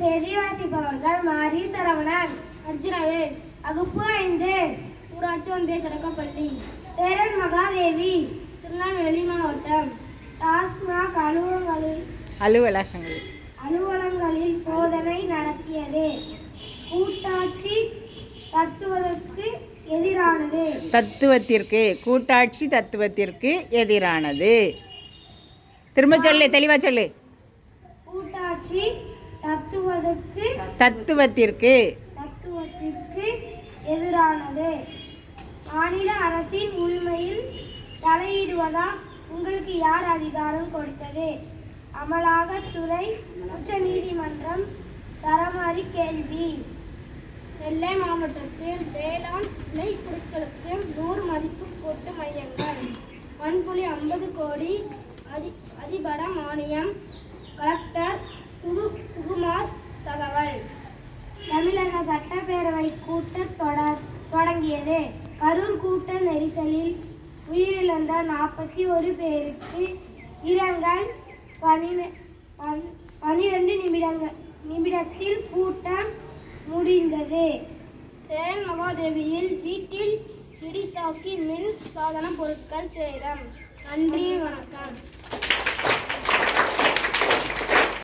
செய்தி வாசிப்பவர்கள் மாரி சரவணன். அர்ஜுனவேல் வகுப்பு ஐந்து ஊராட்சி ஒன்றிய தொடக்கப்பள்ளி. சேரன் மகாதேவி திருநெல்வேலி மாவட்டம். டாஸ்மாக் அலுவலகங்களில் அலுவலகங்கள். அலுவலகங்களில் சோதனை நடத்தியது. கூட்டாட்சி தத்துவதற்கு எதிரானது. தத்துவத்திற்கு கூட்டாட்சி தத்துவத்திற்கு எதிரானது. திரும்ப சொல்லு தெளிவா சொல்லு. கூட்டாட்சி தத்துவதற்கு தத்துவத்திற்கு தத்துவத்திற்கு எதிரானது. மாநில அரசின் உரிமையில் தலையிடுவதா உங்களுக்கு யார் அதிகாரம் கொடுத்தது? அமலாக்கத்துறை உச்ச நீதிமன்றம் சரமாரி கேள்வி. நெல்லை மாவட்டத்தில் வேளாண் விளை பொருட்களுக்கு நூறு மதிப்பு கூட்டு மையங்கள். மண்புலி ஐம்பது கோடி அதி அதிபட மானியம் கலெக்டர் கூட்டத் தொடர் தொடங்கியது. கரூர் கூட்ட நெரிசலில் உயிரிழந்த நாற்பத்தி ஒரு பேருக்கு இரங்கல். பனி பன்- பனிரெண்டு நிமிடங்கள் நிமிடத்தில் கூட்டம் முடிந்தது. சேரன் மகாதேவியில் வீட்டில் இடி தாக்கி மின் சாதன பொருட்கள் சேதம். நன்றி வணக்கம்.